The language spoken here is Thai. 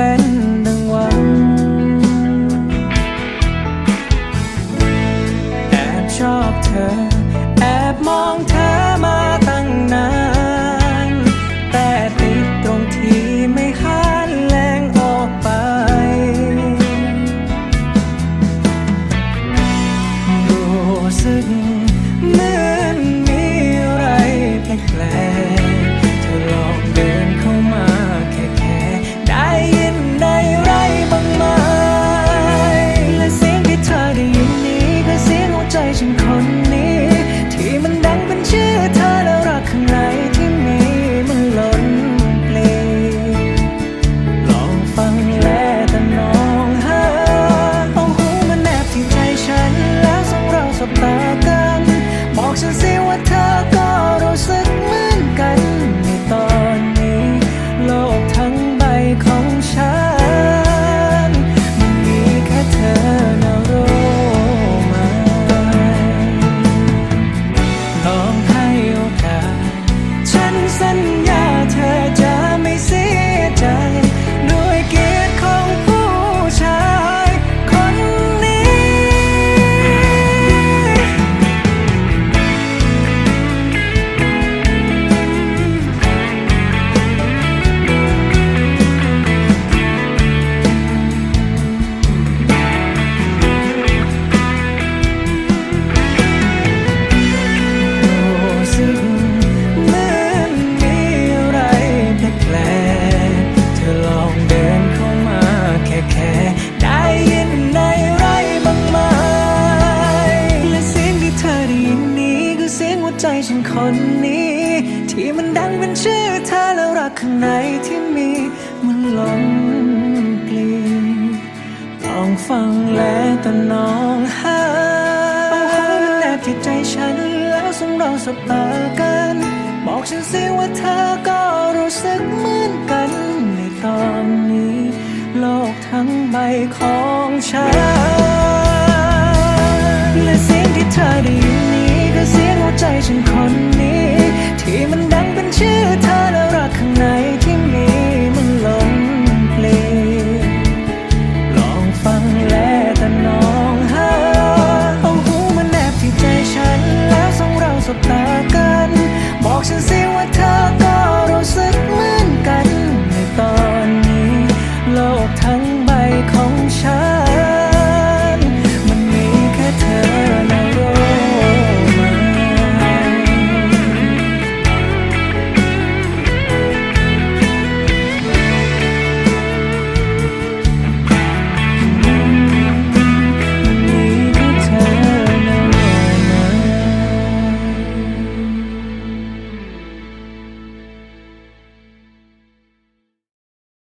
เป็นดังวัง แอบชอบเธอ แอบมองเธอมาตั้งนาน แต่ติดตรงที่ไม่หันแรงออกไป รู้สึก sudden ฉันคนนี้ ที่มันดังเป็นชื่อเธอแล้วรักข้างในที่มีมันหลงกลีต้องฟังแล้ะตะน้องหาเอาของมันแอบที่ใจฉันแล้วสงเราสบตากัน บอกฉันสิว่าเธอก็รู้สึกเหมือนกัน ในตอนนี้ โลกทั้งใบขอ ฉันคนนี้ ที่มันดังเป็นชื่อ